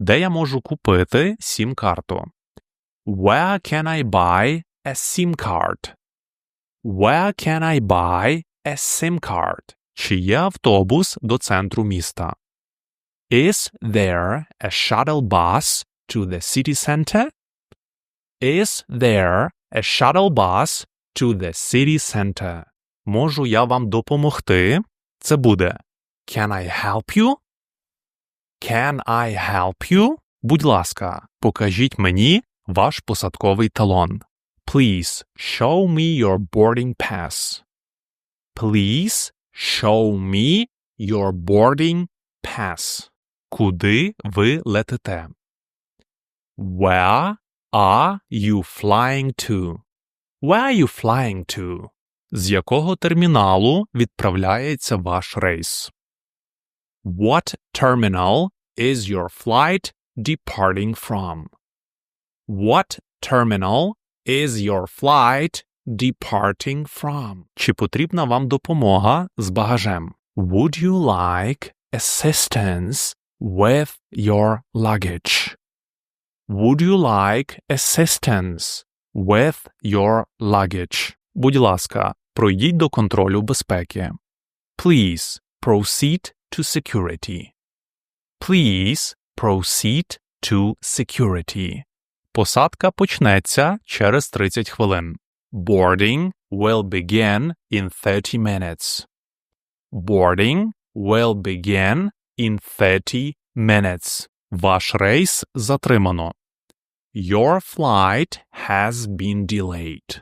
Де я можу купити сім-карту? Where can I buy a SIM card? Where can I buy a SIM card? Чи є автобус до центру міста? Is there a shuttle bus to the city center? Is there a shuttle bus to the city center? Можу я вам допомогти? Це буде Can I help you? Can I help you? Будь ласка, покажіть мені ваш посадковий талон. Please show me your boarding pass. Please show me your boarding pass. Куди ви летите? Where are you flying to? Where are you flying to? З якого терміналу відправляється ваш рейс? What terminal is your flight departing from? What terminal is your flight departing from? Чи потрібна вам допомога з багажем? Would you like assistance with your luggage? Would you like assistance with your luggage? Будь ласка, пройдіть до контролю безпеки. Please proceed to security. Please proceed to security. Посадка почнеться через 30 хвилин. Boarding will begin in 30 minutes. Boarding will begin in 30 minutes. Ваш рейс затримано. Your flight has been delayed.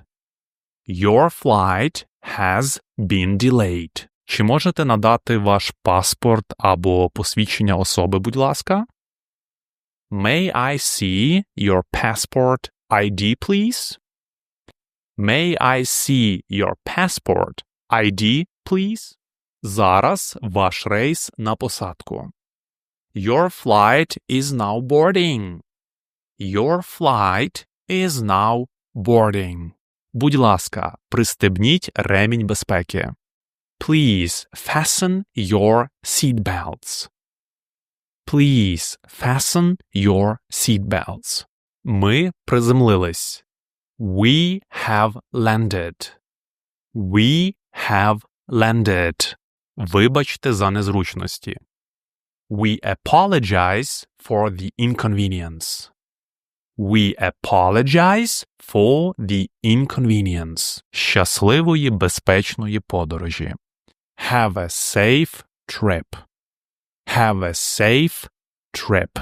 Your flight has been delayed. Чи можете надати ваш паспорт або посвідчення особи, будь ласка? May I see your passport ID, please? May I see your passport ID, please? Зараз ваш рейс на посадку. Your flight is now boarding. Your flight is now boarding. Будь ласка, пристебніть ремінь безпеки. Please fasten your seatbelts. Please fasten your seatbelts. Ми приземлились. We have landed. We have landed. Вибачте за незручності. We apologize for the inconvenience. We apologize for the inconvenience. Щасливої безпечної подорожі. Have a safe trip. Have a safe trip.